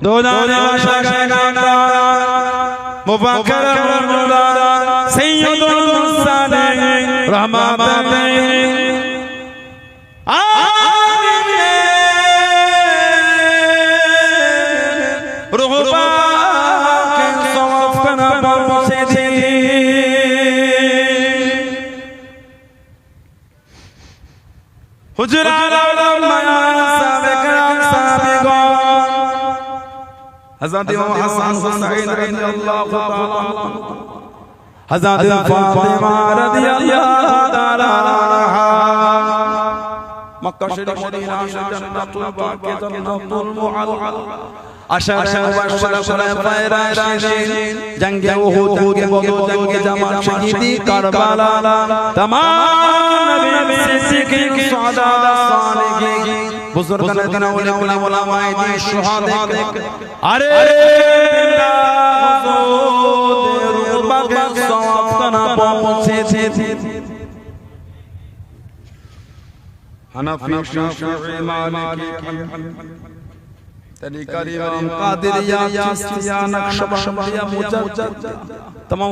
দোদানে বাশাকানা মুবাক্কার মুলা সাইয়্যিদুল মুরসালিন حضرت امام حسن حسین رضی اللہ تعالی حضرت فاطمہ رضی اللہ تعالی عنہ مکہ شریف مدینہ جنت الباق جنت المعل আশার জঙ্গে উহুদ জঙ্গে জামাল শহীদি কারবালা তমাম নবী সিকি সাদা সালেহি बुजुर्ग नदना उले उले उलमाए दी शुहदा अरे हुजूर रुबा के सवाब कना पहुंचे थे हनफी शाफी मालिकी तरीका इमाम कादरिया चिश्तिया नक्शबंदिया मुजद्दद तमाम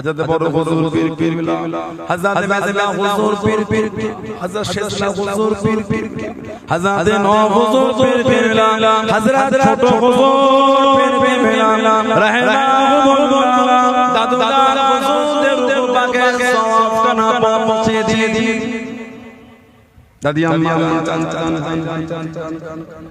হযরত বড় হুজুর পীর পীর হযরত মেজলা হুজুর পীর পীর হযরত শেখলা হুজুর পীর পীর হযরত নও হুজুর পীর পীর হযরত ছোট হুজুর পীর পীর রাহমাহুল্লাহ দাদু দাদা হুজুরদের রূপকে সওয়াব কানা পৌঁছে দিয়ে দিয়ে দাদি আম্মা চান চান চান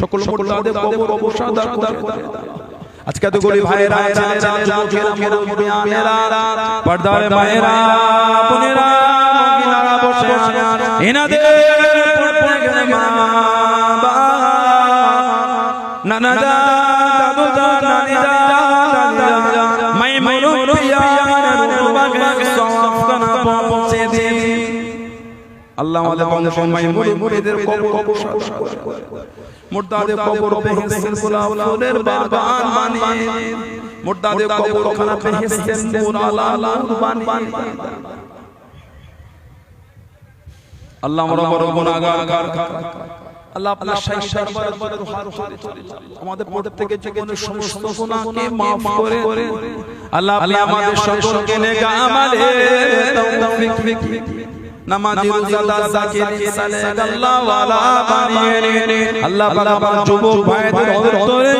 সকল মোটাদের কবর অবসাদ করে। আজকে তো গলি ভাইরা ছেলেরা যুবকেরা মুরব্বিয়ানেরা পর্দার মায়েরা বোনেরা মহিলারা বসে এনাদের আল্লাহ আমাদের বংশ মাই মুরিদের কবর অবসাদ করে। মুর্দাদে কবর বেহেশতের গোলাপ ফুলের বাগান বানিয়ে। মুর্দাদে কবর বেহেশতের নূর আলা বানিয়ে। আল্লাহ আমরা বড় গুনাহগার আল্লাহ আপনার শাহী দরবারে বড় হাত আমাদের প্রত্যেকের জীবনের সমস্ত গুনাহকে maaf করে আল্লাহ আপনি আমাদের সকলকে নেক আমলে তৌফিক নামাজি রোজাদার জাকির সালেহ আল্লাহ ওয়ালা বানিয়ে আল্লাহ পাক আমার যুবক ভাইদের অন্তরে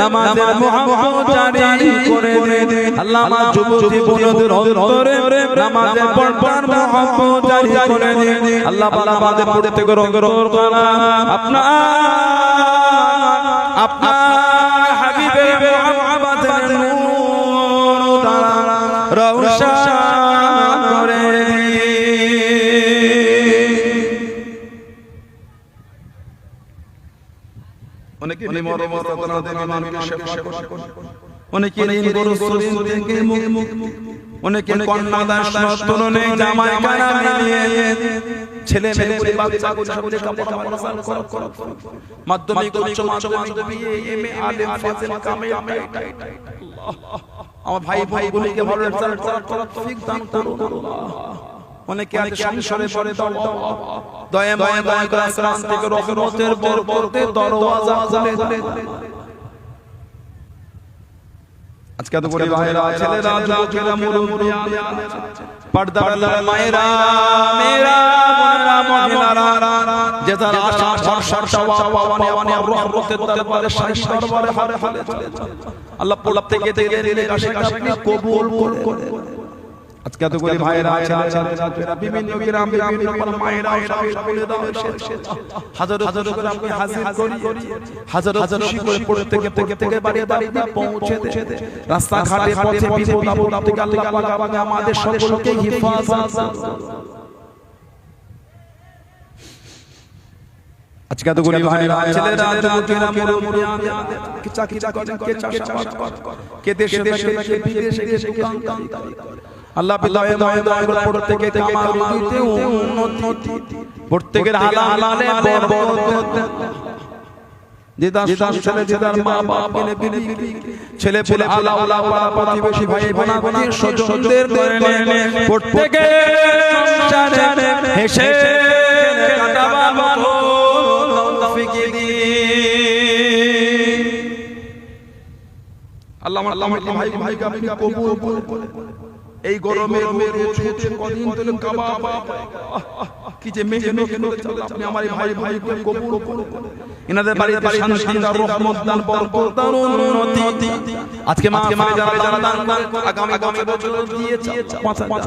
নামাজের মুহাব্বত জারি করে দিন। আল্লাহ আমার যুবতী বোনদের অন্তরে নামাজের পড়বার মুহাব্বত জারি করে দিন। আল্লাহ পাক আমাদের প্রত্যেকের অন্তর আপনার আপনার হাবিবের মুহাব্বতের নূর। দ্বারা রওশন অনেকে থেকে করে মুখ অনেকে জামাই কানা মিলিয়ে ছেলে মেয়ে বাচ্চা কাপড় কর। মাধ্যমিক উচ্চ মাধ্যমিক এমএ আলেম ফাজিল কামিল আমার ভাই ভাই বোনকে ভালো রেজাল্ট করার তৌফিক দান করুন। আল্লাহ। অনেকে আছে সংসারে পড়ে দয়া ময় দয়া করে আসমান থেকে রহমতের বরকতে দরওয়াজা খুলে আজকে তো করে ভাইরা ছেলেরা যুবকেরা মুরুমুরিয়া পর্দার মায়েরা মেরা বোনেরা মহিলারা যে তার আশা ভরসা চাওয়া পাওয়া নেওয়া নেওয়া রহমতের দরবারে শাহী দরবারে হারে হারে চলে আল্লাহ পোলাপ থেকে কবুল করে আজকে তো করে ভাইরা ছেলেরা বিভিন্ন গ্রাম বিভিন্ন মায়েরা বলে দাও হাজার হাজার করে আপনি হাজির করি হাজার হাজার করে পড়ে থেকে থেকে থেকে বাড়ি বাড়ি পৌঁছে দে। রাস্তা ঘাটে পথে বিপদ আপদ থেকে আল্লাহ পাক আমাকে আমাদের সকলকে হিফাজত আজকে তো গরিব ভাইরা ছেলেরা যুবকেরা মুরুমুরিয়া কে চাকরি করেন কে চাষাবাদ করেন। কে দেশে দেশে কে বিদেশে কে দোকান আল্লাহ দয়া দয়া করে প্রত্যেকে কামাল দিতে উন্নতি প্রত্যেকের হালালে বরকত ছেলে দিদার মা বাপ বিবি ছেলে পুলে আলা প্রতিবেশী ভাই বোনা বোনা প্রত্যেকে সংসারে হেসে কাটাবার মতো তৌফিক দিন আল্লাহ আমার আল্লাহ ভাই ভাই কবুল করে এই গরমে কি যে মেহনত করে আপনি আমার ভাই ভাই কবুল করুন। ইনাদের বাড়িতে শান শান্দা রহমত দান বরকত দান উন্নতি আজকে মাহফিলে যারা যারা দান আগামী বছর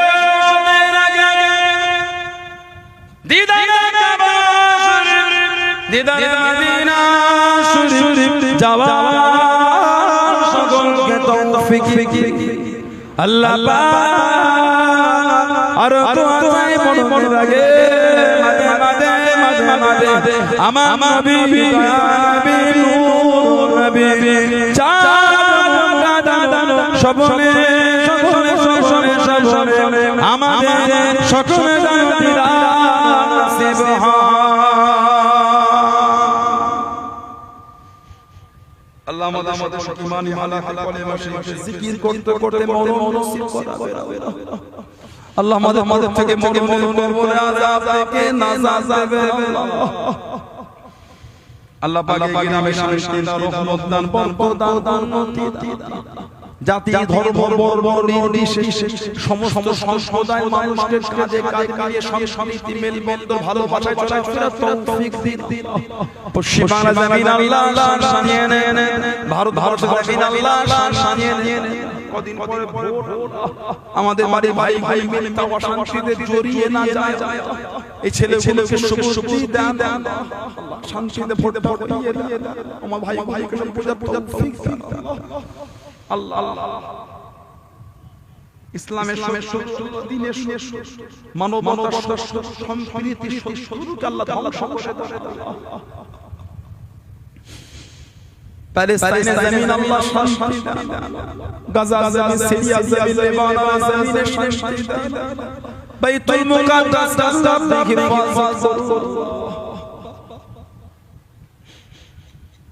দিদারে মদিনা শরীফ যাওয়া সকলকে তৌফিক আল্লাহ আর তো আতাই মনে মনে লাগে মাঝে মাঝে মাঝে মাঝে আমার নবী নবী নূর নবী চাঁদ দাদা সবনে সবনে সবনে সবনে আমাদের সকলে আল্লাহ আমাদের আমাদের ইমান ইমান কালেমা শরীফে জিকির করতে করতে মন মনসিব করা আল্লাহ আমাদের আমাদের থেকে মনে মনে কবরে আযাব থেকে নাজাত দেবে আল্লাহ আল্লাহ এই গ্রামে শান্তি দান রহমত দান বরকত দান উন্নতি দান জাতি ধর্ম বর্ণ নির্বিশেষে সমস্ত সম্প্রদায় মানুষের কাজে কাজ সমিতি মেল বন্ধ ভালোবাসা চলাফেরা তৌফিক দিন পশ্চিমারা জমিন আল্লাহ নেন। ভারত ভারত জমিন আল্লাহ নেন। কদিন পরে আমাদের বাড়ি ভাই ভাই মিলে তাও অশান্তিতে জড়িয়ে না যায়। এই ছেলে ছেলেকে শক্তি দেন। দেন। শান্তিতে ভোট ভোট দিয়ে দেন। আমার ভাই সব পূজা পূজা আল্লাহ ইসলামের ইসলামের দিনের মানবতার সম্প্রীতি শত্রুকে আল্লাহ ধ্বংস করে প্যালেস্তাইনে জমিন আল্লাহ শান্তি দেন। গাজা জমিন সিরিয়া জমিন লেবানন জমিনে শান্তি দেন। বাইতুল মুকাদ্দাস আল্লাহ হিফাজত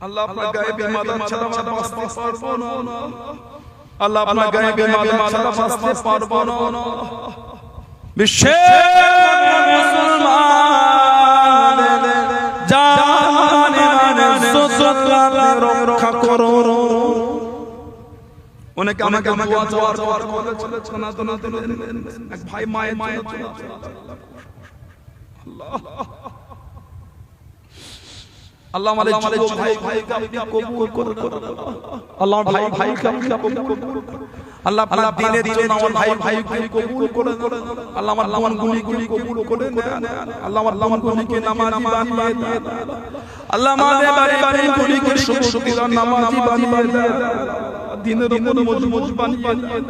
আল্লাহ আপনার গায়েবে মাদার ছাড়া ছাড়া বাঁচতে পারব না আল্লাহ আপনার গায়েবে মাদার ছাড়া বাঁচতে পারব না বিশ্বের মুসলমান জানে মানে সুসুতলা রক্ষা করো অনেকে আমাকে আমাকে দোয়া দোয়া করে চলেছে না তো না তো এক ভাই মায়ের মায়ের আল্লাহ আল্লাহ আমাদের ভাই ভাইকে আপনি কবুল করে আল্লাহ ভাই ভাইকে আপনি কবুল আল্লাহ আপনার দিনের জন্য আমার ভাই ভাইকে কবুল করে আল্লাহ আমার লামান গুলি গুলি কবুল করে আল্লাহ আমার লামান গুলিকে নামাজি বানিয়ে দেন আল্লাহ আমাদের বাড়ি বাড়ি গুলিকে শুকর নামাজি বানিয়ে দেন দিনের উপর মজবুত বানিয়ে দেন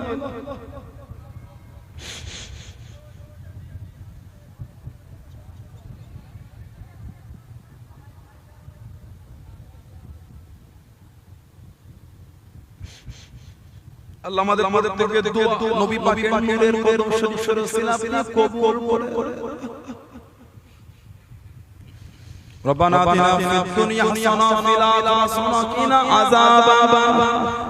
আল্লাহ আমাদের আমাদের থেকে দোয়া নবী পাকের নূরের কদম শরীফ শরীফ আপনি কবুল করে ربنا آتنا في الدنيا حسنة وفي الآخرة حسنة وقنا عذاب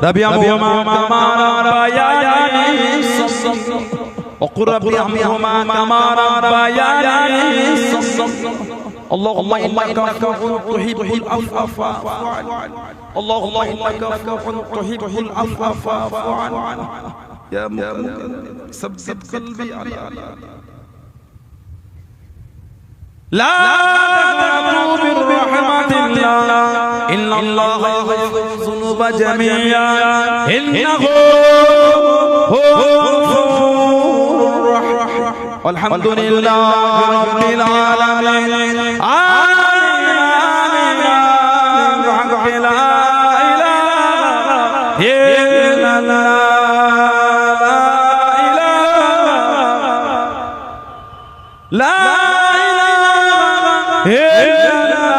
ربي أرحمهما كما ربياني صغيرا وقل ربي ارحمهما كما ربياني صغيرا اللهم إنك عفو تحب العفو فاعف عني اللهم إنك عفو تحب العفو فاعف عني يا مكرم ثبت قلبي على لا تقنطوا من رحمة الله. إن الله يغفر الذنوب جميعا. إنه هو والحمد لله رب العالمين. آمين. آمين. بحق لا إله إلا الله. لا إله إلا الله.